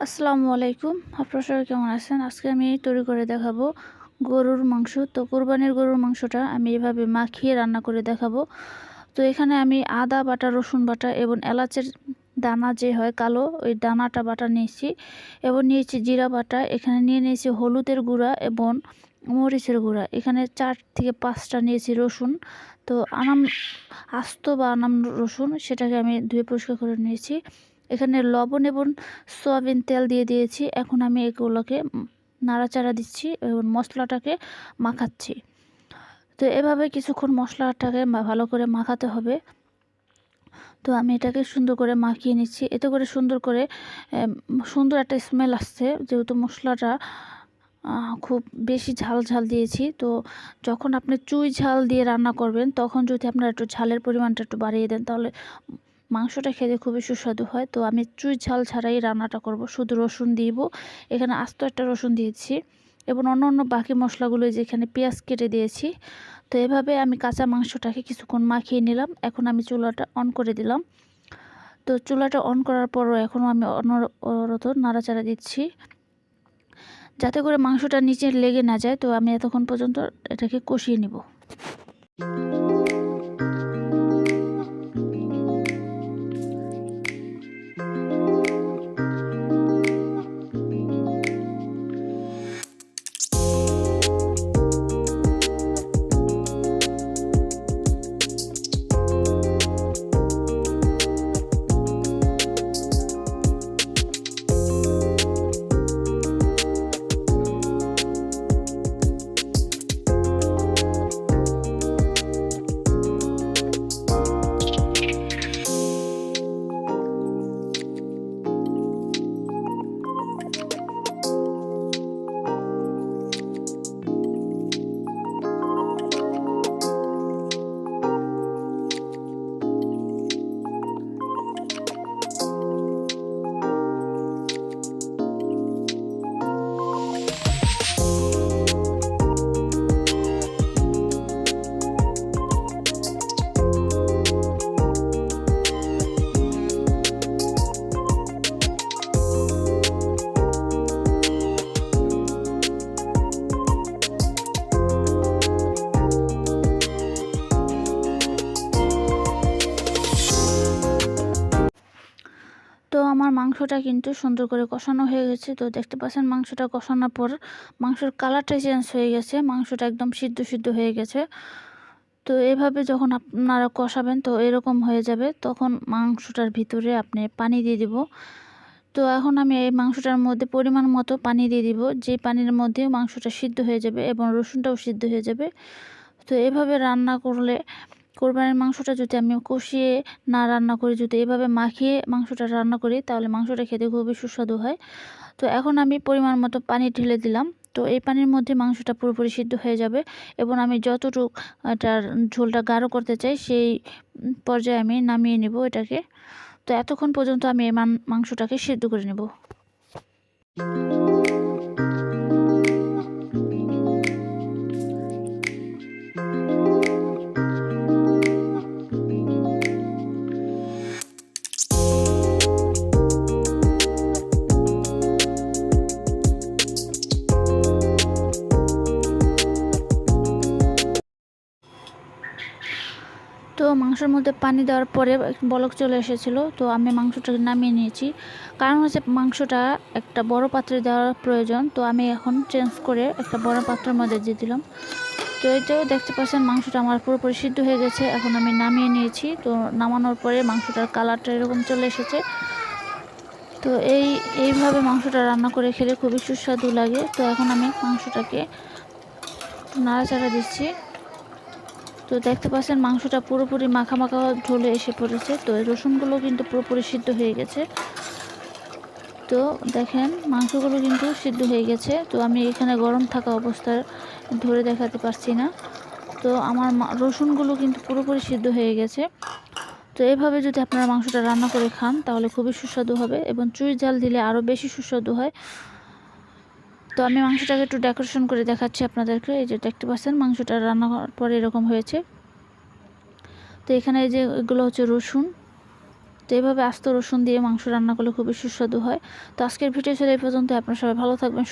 আসসালামু আলাইকুম। আপনারা সবাই কেমন আছেন? আজকে আমি তৈরি করে দেখাবো গরুর মাংস। তো কোরবানির গরুর মাংসটা আমি এভাবে মাখিয়ে রান্না করে দেখাবো। তো এখানে আমি আদা বাটা, রসুন বাটা এবং এলাচের দানা যে হয় কালো, ওই দানাটা বাটা নিয়েছি এবং নিয়েছি জিরা বাটা। এখানে নিয়ে নিয়েছি হলুদের গুঁড়া এবং মরিচের গুঁড়া। এখানে চার থেকে পাঁচটা নিয়েছি রসুন। তো আনাম, আস্ত বা আনাম রসুন, সেটাকে আমি ধুয়ে পরিষ্কার করে নিয়েছি। এখানে লবণ এবং সয়াবিন তেল দিয়ে দিয়েছি। এখন আমি এগুলোকে নাড়াচাড়া দিচ্ছি এবং মশলাটাকে মাখাচ্ছি। তো এভাবে কিছুক্ষণ মশলাটাকে ভালো করে মাখাতে হবে। তো আমি এটাকে সুন্দর করে মাখিয়ে নিচ্ছি। এতে করে সুন্দর করে সুন্দর একটা স্মেল আসছে। যেহেতু মশলাটা খুব বেশি ঝাল ঝাল দিয়েছি, তো যখন আপনি চুই ঝাল দিয়ে রান্না করবেন, তখন যদি আপনারা একটু ঝালের পরিমাণটা একটু বাড়িয়ে দেন, তাহলে মাংসটা খেতে খুবই সুস্বাদু হয়। তো আমি চুই ঝাল ছাড়াই রান্নাটা করব। শুধু রসুন দিব। এখানে আস্ত একটা রসুন দিয়েছি এবং অন্য অন্য বাকি মশলাগুলো যেখানে পেঁয়াজ কেটে দিয়েছি। তো এভাবে আমি কাঁচা মাংসটাকে কিছুক্ষণ মাখিয়ে নিলাম। এখন আমি চুলাটা অন করে দিলাম। তো চুলাটা অন করার পরও এখনও আমি অনরত নাড়াচাড়া দিচ্ছি। যাতে করে মাংসটা নিচে লেগে না যায়। তো আমি এতক্ষণ পর্যন্ত এটাকে কষিয়ে নিব। আমার মাংসটা কিন্তু সুন্দর করে কষানো হয়ে গেছে। তো দেখতে পাচ্ছেন মাংসটা কষানোর পর মাংসের কালারটা চেঞ্জ হয়ে গেছে। মাংসটা একদম সিদ্ধ সিদ্ধ হয়ে গেছে। তো এভাবে যখন আপনারা কষাবেন তো এরকম হয়ে যাবে। তখন মাংসটার ভিতরে আপনি পানি দিয়ে দিব। তো এখন আমি এই মাংসটার মধ্যে পরিমাণ মতো পানি দিয়ে দিব। যে পানির মধ্যে মাংসটা সিদ্ধ হয়ে যাবে এবং রসুনটাও সিদ্ধ হয়ে যাবে। তো এভাবে রান্না করলে কোরবানির মাংসটা যদি আমি কষিয়ে না রান্না করি, যদি এভাবে মাখিয়ে মাংসটা রান্না করি, তাহলে মাংসটা খেতে খুবই সুস্বাদু হয়। তো এখন আমি পরিমাণ মতো পানি ঢেলে দিলাম। তো এই পানির মধ্যে মাংসটা পুরোপুরি সিদ্ধ হয়ে যাবে এবং আমি যতটুক এটার ঝোলটা গাঢ় করতে চাই, সেই পর্যায়ে আমি নামিয়ে নিব এটাকে। তো এতক্ষণ পর্যন্ত আমি এই মাংসটাকে সিদ্ধ করে নেব। মাংসের মধ্যে পানি দেওয়ার পরে বলক চলে এসেছিল, তো আমি মাংসটাকে নামিয়ে নিয়েছি। কারণ হচ্ছে মাংসটা একটা বড় পাত্রে দেওয়ার প্রয়োজন, তো আমি এখন চেঞ্জ করে একটা বড় পাত্রের মধ্যে দিয়ে দিলাম। তো এটাও দেখতে পাচ্ছেন মাংসটা আমার পুরোপুরি সিদ্ধ হয়ে গেছে, এখন আমি নামিয়ে নিয়েছি। তো নামানোর পরে মাংসটার কালারটা এরকম চলে এসেছে। তো এই, এইভাবে মাংসটা রান্না করে খেলে খুবই সুস্বাদু লাগে। তো এখন আমি মাংসটাকে নাড়াচাড়া দিচ্ছি। তো দেখতে পাচ্ছেন মাংসটা পুরোপুরি মাখা মাখা ঝোলে এসে পড়েছে। তো রসুনগুলো কিন্তু পুরোপুরি সিদ্ধ হয়ে গেছে। তো দেখেন মাংসগুলো কিন্তু সিদ্ধ হয়ে গেছে। তো আমি এখানে গরম থাকা অবস্থায় ধরে দেখাতে পারছি না। তো আমার রসুনগুলো কিন্তু পুরোপুরি সিদ্ধ হয়ে গেছে। তো এভাবে যদি আপনারা মাংসটা রান্না করে খান, তাহলে খুবই সুস্বাদু হবে এবং চুই জাল দিলে আরও বেশি সুস্বাদু হয়। তো আমি মাংসটাকে একটু ডেকোরেশন করে দেখাচ্ছি আপনাদেরকে। এই যে দেখতে পাচ্ছেন, মাংসটা রান্না করার পরে এরকম হয়েছে। তো এখানে এই যে এগুলো হচ্ছে রসুন। তো এইভাবে আস্ত রসুন দিয়ে মাংস রান্না করলে খুবই সুস্বাদু হয়। তো আজকের ভিডিও ছিল এই পর্যন্ত আপনারা সবাই ভালো থাকবেন